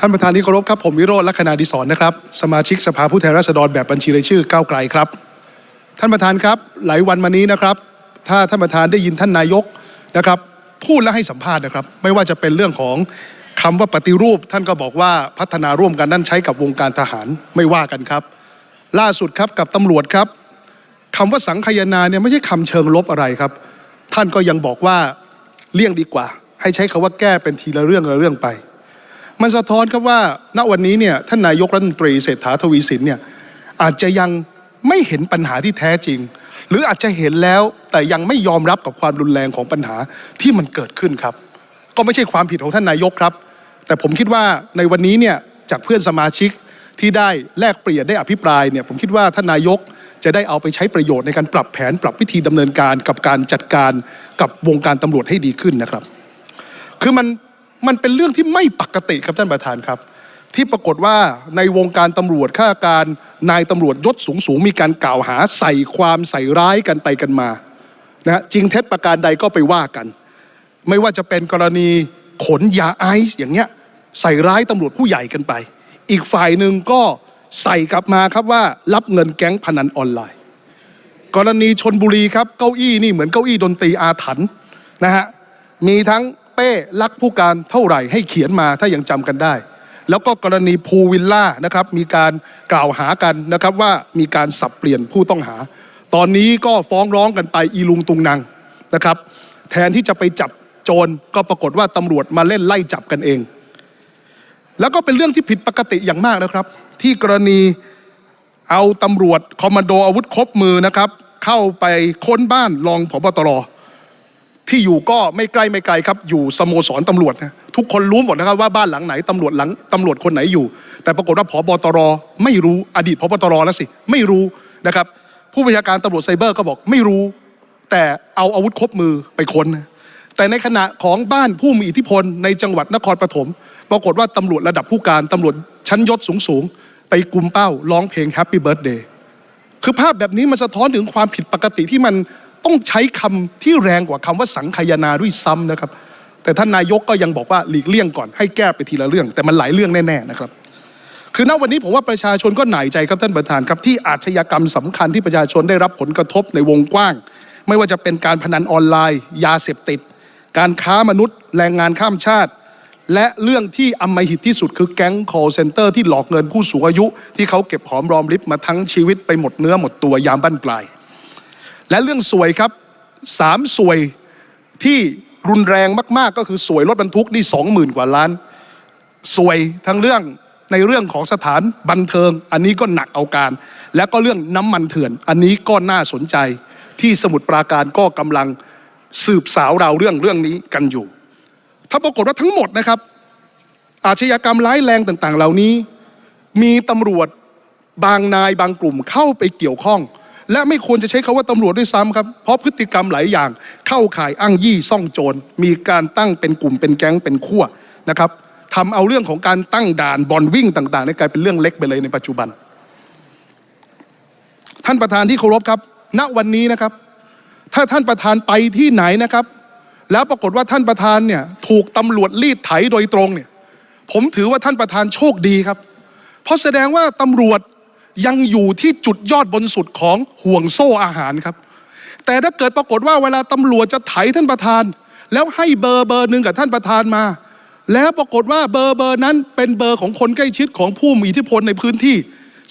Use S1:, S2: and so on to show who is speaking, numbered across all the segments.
S1: ท่านประธานที่เคารพครับผมวิโรจน์ลักษณาดิศรนะครับ สมาชิกสภาผู้แทนราษฎรแบบบัญชีรายชื่อก้าวไกลครับ ท่านประธานครับหลายวันมานี้นะครับ ถ้าท่านประธานได้ยินท่านนายกนะครับ พูดและให้สัมภาษณ์นะครับ ไม่ว่าจะเป็นเรื่องของคำว่าปฏิรูป ท่านก็บอกว่าพัฒนาร่วมกันนั่นใช้กับวงการทหารไม่ว่ากันครับ ล่าสุดครับกับตำรวจครับคำว่าสังคายนาเนี่ยไม่ใช่คำเชิงลบอะไรครับ ท่านก็ยังบอกว่าเลี่ยงดีกว่า ให้ใช้คำว่าแก้เป็นทีละเรื่องละเรื่องไป มันสะท้อนครับว่า ณวันนี้เนี่ยท่านนายกรัฐมนตรีเศรษฐาทวีสินเนี่ยอาจจะยังไม่เห็นปัญหาที่แท้จริง หรืออาจจะเห็นแล้วแต่ยังไม่ยอมรับกับความรุนแรงของปัญหาที่มันเกิดขึ้นครับ ก็ไม่ใช่ความผิดของท่านนายกครับ แต่ผมคิดว่าในวันนี้เนี่ยจากเพื่อนสมาชิกที่ได้แลกเปลี่ยนได้อภิปรายเนี่ยผมคิดว่าท่านนายกจะได้เอาไปใช้ประโยชน์ในการปรับแผนปรับวิธีดำเนินการกับการจัดการกับวงการตำรวจให้ดีขึ้นนะครับ คือมัน มันเป็นเรื่องที่ไม่ปกติครับท่านประธานครับ ที่ปรากฏว่าในวงการตำรวจข้าการนายตำรวจยศสูงสูงๆมีการกล่าวหาใส่ความใส่ร้ายกันไปกันมานะฮะจริงเท็จประการใดก็ไปว่ากัน ไม่ว่าจะเป็นกรณีขนยาไอซ์อย่างเงี้ยใส่ร้ายตำรวจผู้ใหญ่กันไป อีกฝ่ายหนึ่งก็ใส่กลับมาครับว่ารับเงินแก๊งพนันออนไลน์ กรณีชนบุรีครับเก้าอี้นี่เหมือนเก้าอี้ดนตรีอาถรรพ์นะฮะมีทั้ง เป้รักผู้การเท่าไหร่ให้เขียนมาถ้ายังจำกันได้ แล้วก็กรณีภูวิลล่านะครับมีการกล่าวหากันนะครับว่ามีการสับเปลี่ยนผู้ต้องหา ตอนนี้ก็ฟ้องร้องกันไปอีลุงตุงนางนะครับ แทนที่จะไปจับโจรก็ปรากฏว่าตำรวจมาเล่นไล่จับกันเอง แล้วก็เป็นเรื่องที่ผิดปกติอย่างมากนะครับ ที่กรณีเอาตำรวจคอมมานโดอาวุธครบมือนะครับ เข้าไปค้นบ้านรองผบตร ที่อยู่ก็ไม่ใกล้ไม่ไกลครับ อยู่สโมสรตำรวจนะทุกคนรู้หมดนะครับว่าบ้านหลังไหนตำรวจหลังตำรวจคนไหนอยู่ แต่ปรากฏว่าผบตรไม่รู้อดีตผบตรแล้วสิไม่รู้นะครับ ผู้บัญชาการตำรวจไซเบอร์ก็บอกไม่รู้ แต่เอาอาวุธครบมือไปค้น แต่ในขณะของบ้านผู้มีอิทธิพลในจังหวัดนครปฐมปรากฏว่าตำรวจระดับผู้การตำรวจชั้นยศสูงๆไปกุมเป้าร้องเพลง Happy Birthday คือภาพแบบนี้มันสะท้อนถึงความผิดปกติที่มัน ต้องใช้คำที่แรงกว่าคำว่าสังคายนาด้วยซ้ำนะครับ แต่ท่านนายกก็ยังบอกว่าหลีกเลี่ยงก่อนให้แก้ไปทีละเรื่อง แต่มันหลายเรื่องแน่ๆนะครับ คือณวันนี้ผมว่าประชาชนก็หน่ายใจครับท่านประธานครับที่อาชญากรรมสำคัญที่ประชาชนได้รับผลกระทบในวงกว้าง ไม่ว่าจะเป็นการพนันออนไลน์ ยาเสพติด การค้ามนุษย์ แรงงานข้ามชาติและเรื่องที่อำมหิตที่สุดคือแก๊ง call center ที่หลอกเงินผู้สูงอายุ ที่เขาเก็บหอมรอมริบมาทั้งชีวิตไปหมดเนื้อหมดตัวยามบั้นปลาย และเรื่องสวยครับสามสวยที่รุนแรงมากๆ ก็คือสวยรถบรรทุกนี่สองหมื่นกว่าล้านสวยทั้งเรื่องในเรื่องของสถานบันเทิง อันนี้ก็หนักเอาการ แล้วก็เรื่องน้ำมันเถื่อน อันนี้ก็น่าสนใจ ที่สมุทรปราการก็กำลังสืบสาวราวเรื่องเรื่องนี้กันอยู่ ถ้าปรากฏว่าทั้งหมดนะครับ อาชญากรรมร้ายแรงต่างๆ เหล่านี้ มีตำรวจบางนายบางกลุ่มเข้าไปเกี่ยวข้อง และไม่ควรจะใช้คาว่าตำรวจด้วยซ้ำครับเพราะพฤติกรรมหลายอย่างเข้าข่ายอ้างยี่ซ่องโจรมีการตั้งเป็นกลุ่มเป็นแก๊งเป็นขั้วนะครับทำเอาเรื่องของการตั้งด่านบอลวิ่งต่างๆในกลายเป็นเรื่องเล็กไปเลยในปัจจุบัน ท่านประธานที่เคารพครับ ณวันนี้นะครับ ถ้าท่านประธานไปที่ไหนนะครับ แล้วปรากฏว่าท่านประธานเนี่ยถูกตำรวจรีดไถโดยตรงเนี่ย ผมถือว่าท่านประธานโชคดีครับ เพราะแสดงว่าตำรวจ ยังอยู่ที่จุดยอดบนสุดของห่วงโซ่อาหารครับ แต่ถ้าเกิดปรากฏว่าเวลาตำรวจจะไถท่านประธาน แล้วให้เบอร์เบอร์หนึ่งกับท่านประธานมา แล้วปรากฏว่าเบอร์เบอร์นั้นเป็นเบอร์ของคนใกล้ชิดของผู้มีอิทธิพลในพื้นที่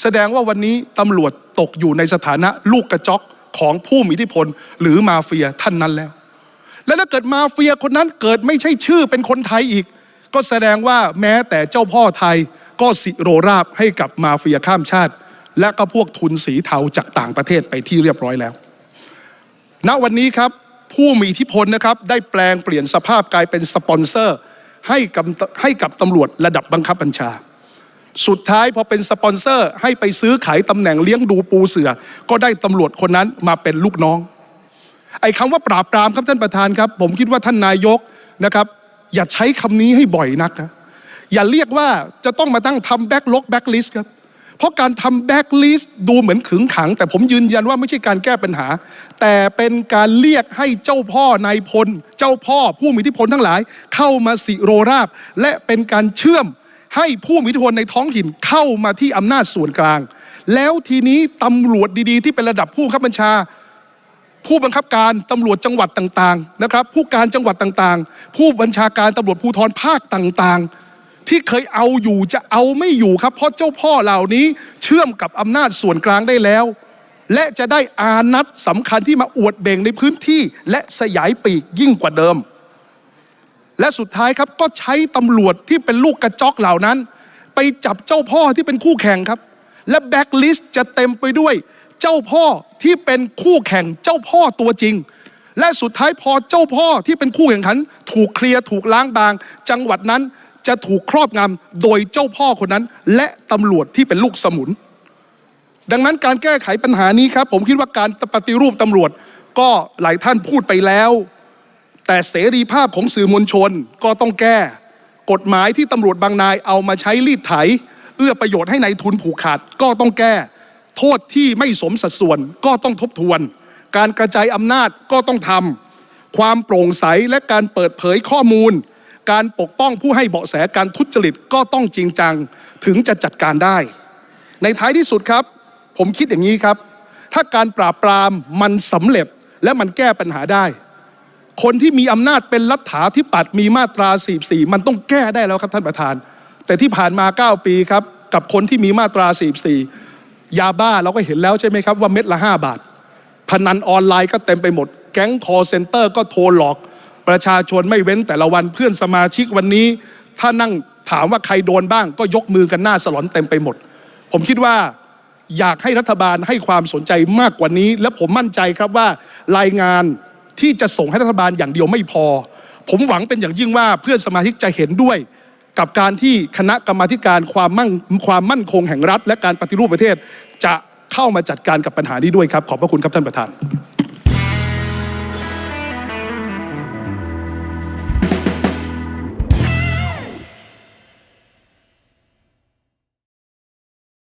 S1: แสดงว่าวันนี้ตำรวจตกอยู่ในสถานะลูกกระจอกของผู้มีอิทธิพล หรือมาเฟียท่านนั้นแล้ว และถ้าเกิดมาเฟียคนนั้นเกิดไม่ใช่ชื่อเป็นคนไทยอีก ก็แสดงว่าแม้แต่เจ้าพ่อไทยก็สิโรราบให้กับมาเฟียข้ามชาติ และก็พวกทุนสีเทาจากต่างประเทศไปที่เรียบร้อยแล้ว ณวันนี้ครับผู้มีอิทธิพลนะครับได้แปลงเปลี่ยนสภาพกลายเป็นสปอนเซอร์ให้กับให้กับตำรวจระดับบังคับบัญชา สุดท้ายพอเป็นสปอนเซอร์ ให้ไปซื้อขายตำแหน่งเลี้ยงดูปูเสือ ก็ได้ตำรวจคนนั้นมาเป็นลูกน้อง ไอ้คำว่าปราบปรามครับท่านประธานครับ ผมคิดว่าท่านนายกนะครับ อย่าใช้คำนี้ให้บ่อยนักนะอย่าเรียกว่าจะต้องมาตั้งทำแบ็กลกแบ็กลิสครับ เพราะการทำแบ็กลิสต์ดูเหมือนขึงขัง แต่ผมยืนยันว่าไม่ใช่การแก้ปัญหา แต่เป็นการเรียกให้เจ้าพ่อนายพล เจ้าพ่อผู้มีอิทธิพลทั้งหลาย เข้ามาสิโรราบ และเป็นการเชื่อมให้ผู้มีอิทธิพลในท้องถิ่นเข้ามาที่อำนาจส่วนกลาง แล้วทีนี้ตำรวจดีๆ ที่เป็นระดับผู้บังคับบัญชา ผู้บังคับการตำรวจจังหวัดต่างๆนะครับผู้การจังหวัดต่างๆ ผู้บัญชาการตำรวจภูธรภาคต่างๆ ที่เคยเอาอยู่จะเอาไม่อยู่ครับ เพราะเจ้าพ่อเหล่านี้เชื่อมกับอำนาจส่วนกลางได้แล้ว และจะได้อานัตสำคัญที่มาอวดเบ่งในพื้นที่ และสยายปีกยิ่งกว่าเดิม และสุดท้ายครับก็ใช้ตำรวจที่เป็นลูกกระจอกเหล่านั้น ไปจับเจ้าพ่อที่เป็นคู่แข่งครับ และแบ็กลิสต์จะเต็มไปด้วยเจ้าพ่อที่เป็นคู่แข่งเจ้าพ่อตัวจริงและสุดท้ายพอเจ้าพ่อที่เป็นคู่แข่งขัน ถูกเคลียร์ถูกล้างบาง จังหวัดนั้น จะถูกครอบงำโดยเจ้าพ่อคนนั้น และตำรวจที่เป็นลูกสมุน ดังนั้นการแก้ไขปัญหานี้ครับ ผมคิดว่าการปฏิรูปตำรวจก็หลายท่านพูดไปแล้ว แต่เสรีภาพของสื่อมวลชนก็ต้องแก้ กฎหมายที่ตำรวจบางนายเอามาใช้รีดไถ เอื้อประโยชน์ให้ในายทุนผูกขาดก็ต้องแก้ โทษที่ไม่สมสัดส่วนก็ต้องทบทวน การกระจายอำนาจก็ต้องทำความโปร่งใสและการเปิดเผยข้อมูล การปกป้องผู้ให้เบาะแสการทุจริตก็ต้องจริงจังถึงจะจัดการได้ ในท้ายที่สุดครับ ผมคิดอย่างนี้ครับ ถ้าการปราบปรามมันสำเร็จและมันแก้ปัญหาได้ คนที่มีอำนาจเป็นรัฐาธิปัตย์มีมาตรา44มันต้องแก้ได้แล้วครับท่านประธาน แต่ที่ผ่านมา 9 ปีครับ กับคนที่มีมาตรา44ยาบ้าเราก็เห็นแล้วใช่ไหมครับว่าเม็ดละ 5 บาท พนันออนไลน์ก็เต็มไปหมด แก๊งคอเซ็นเตอร์ก็โทรหลอก ประชาชนไม่เว้นแต่ละวันเพื่อนสมาชิกวันนี้ ถ้านั่งถามว่าใครโดนบ้าง ก็ยกมือกันหน้าสลอนเต็มไปหมด ผมคิดว่าอยากให้รัฐบาลให้ความสนใจมากกว่านี้ และผมมั่นใจครับว่ารายงานที่จะส่งให้รัฐบาลอย่างเดียวไม่พอ ผมหวังเป็นอย่างยิ่งว่าเพื่อนสมาชิกจะเห็นด้วย กับการที่คณะกรรมาธิการความมั่งความมั่นคงแห่งรัฐ และการปฏิรูปประเทศ จะเข้ามาจัดการกับปัญหานี้ด้วยครับ ขอบพระคุณครับท่านประธาน